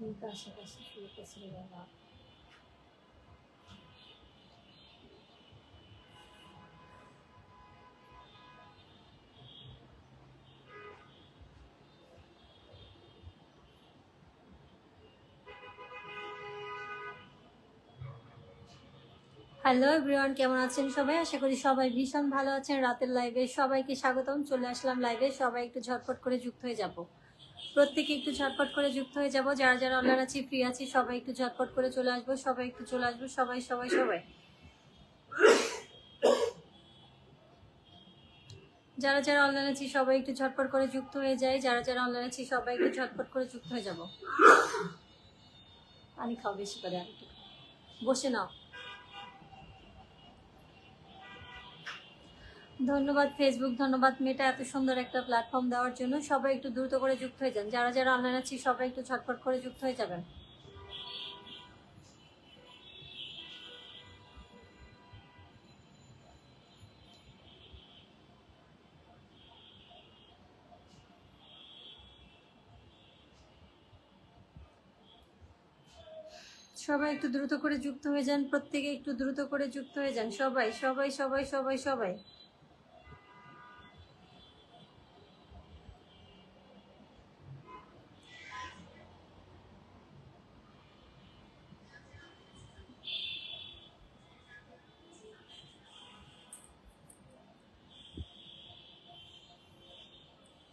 বাবা hello everyone কেমন আছেন সবাই? আশা করি সবাই ভীষণ ভালো আছেন। রাতের লাইভে সবাইকে স্বাগতম। চলে আসলাম লাইভে সবাই একটু ঝটপট করে যুক্ত হয়ে যাব। প্রত্যেকে একটু ঝটপট করে যুক্ত হয়ে যাব। যারা যারা অনলাইন আছি ফ্রি আছি, সবাই একটু ঝটপট করে চলে আসব। সবাই একটু চলে আসব। সবাই সবাই সবাই। যারা যারা অনলাইন আছি, সবাই একটু ঝটপট করে যুক্ত হয়ে যায় যারা যারা অনলাইন আছি, সবাই একটু ঝটপট করে যুক্ত হয়ে যাব। পানি খাও বেশি করে আর বসে নাও। ধন্যবাদ ফেসবুক ধন্যবাদ মেটা এত সুন্দর একটা প্ল্যাটফর্ম দেওয়ার জন্য। সবাই একটু দ্রুত করে যুক্ত হয়ে যান। যারা যারা অনলাইন আছি, সবাই একটু ছটফট করে যুক্ত হয়ে যাবেন। সবাই একটু দ্রুত করে যুক্ত হয়ে যান। প্রত্যেকে একটু দ্রুত করে যুক্ত হয়ে যান। সবাই সবাই সবাই সবাই সবাই।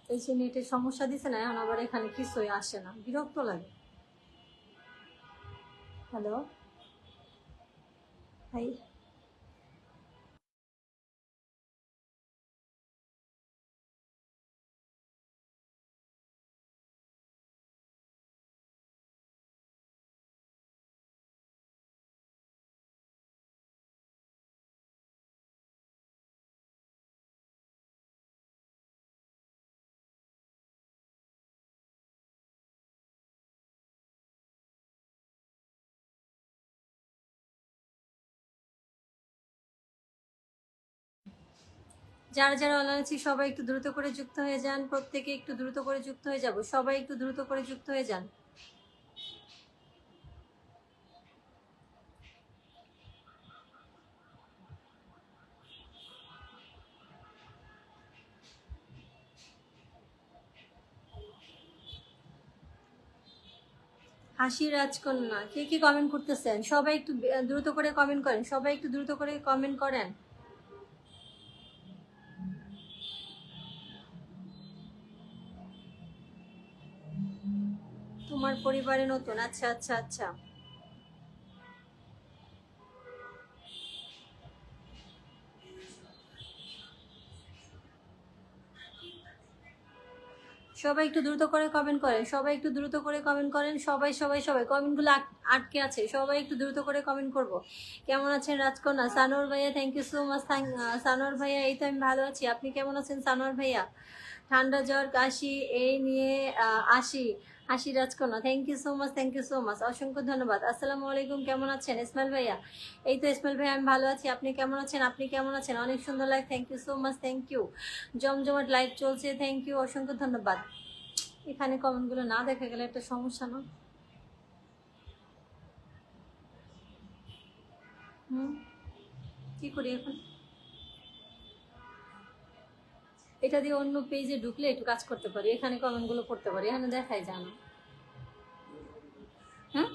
এই যে নেটের সমস্যা দিছে না, এখন আবার এখানে কিছুই আসে না। বিরক্ত লাগে। হ্যালো হাই যারা যারা অনলাইন আছি, সবাই একটু দ্রুত করে যুক্ত হয়ে যান। প্রত্যেকে একটু দ্রুত করে যুক্ত হয়ে যাব। সবাই একটু দ্রুত করে যুক্ত হয়ে যান। হাসি রাজকন্যা, কে কি কমেন্ট করতেছেন? সবাই একটু দ্রুত করে কমেন্ট করেন। সবাই একটু দ্রুত করে কমেন্ট করেন। তোমার পরিবারে নতুন? আচ্ছা আচ্ছা আচ্ছা। সবাই একটু দ্রুত করে কমেন্ট করেন, সবাই একটু দ্রুত করে কমেন্ট করেন, সবাই সবাই সবাই। কমেন্টগুলো আটকে আছে, সবাই একটু দ্রুত করে কমেন্ট করব। কেমন আছেন রাজকন্যা? সানোর ভাইয়া thank you so much Sanor ভাইয়া, এই তো আমি ভালো আছি। আপনি কেমন আছেন সানোর ভাইয়া? ঠান্ডা জ্বর, কাশি, এই নিয়ে আসি। আসি রাজকন্যা। Thank you so much thank you so much অসংখ্য ধন্যবাদ। আসসালামু আলাইকুম, কেমন আছেন? ইসমাইল ভাইয়া। এই তো ইসমাইল ভাইয়া, আমি ভালো আছি। আপনি কেমন আছেন? আপনি কেমন আছেন? অনেক সুন্দর live thank you so much thank you জমজমাট লাইভ চলছে। থ্যাংক ইউ অসংখ্য ধন্যবাদ। এখানে কমেন্টগুলো না দেখা গেলে একটা সমস্যা না? হুম? কি করি এখন? এটা দিয়ে অন্য পেজে ঢুকলে একটু কাজ করতে পারি, এখানে কমেন্টগুলো করতে পারি, এখানে দেখাই যায় না। হ্যাঁ?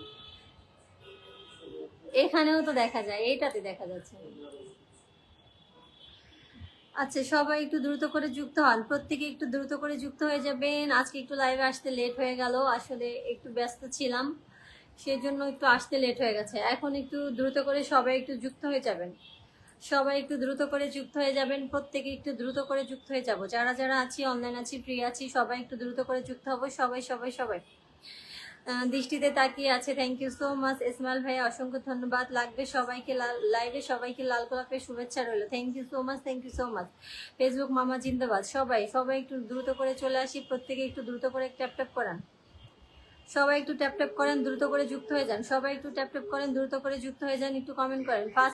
এখানেও তো দেখা যায়, এইটাতে দেখা যাচ্ছে। আচ্ছা সবাই একটু দ্রুত করে যুক্ত হন, প্রত্যেকে একটু দ্রুত করে যুক্ত হয়ে যাবেন। আজকে একটু লাইভে আসতে লেট হয়ে গেল, আসলে একটু ব্যস্ত ছিলাম, সেজন্য একটু আসতে লেট হয়ে গেছে। এখন একটু দ্রুত করে সবাই একটু যুক্ত হয়ে যাবেন। সবাই একটু দ্রুত করে যুক্ত হয়ে যাবেন, প্রত্যেকে একটু দ্রুত করে যুক্ত হয়ে যাব। যারা যারা আছি অনলাইন আছি ফ্রি আছি, সবাই একটু দ্রুত করে যুক্ত হব, সবাই সবাই সবাই। দৃষ্টিতে তাকিয়ে আছে thank you so much Ismail ভাই, অসংখ্য ধন্যবাদ। লাগবে সবাইকে লাইভে সবাইকে লাল গোলাপের শুভেচ্ছা রইল। Thank you so much thank you so much Facebook মামা জিন্দাবাদ, সবাই সবাই একটু দ্রুত করে চলে আসি, প্রত্যেকে একটু দ্রুত করে ট্যাপ ট্যাপ করান। সবাই একটু ট্যাপ ট্যাপ করেন, দ্রুত করে যুক্ত হয়ে যান। সবাই একটু ট্যাপ ট্যাপ করেন, দ্রুত করে যুক্ত হয়ে যান, একটু কমেন্ট করেন। ফার্স্ট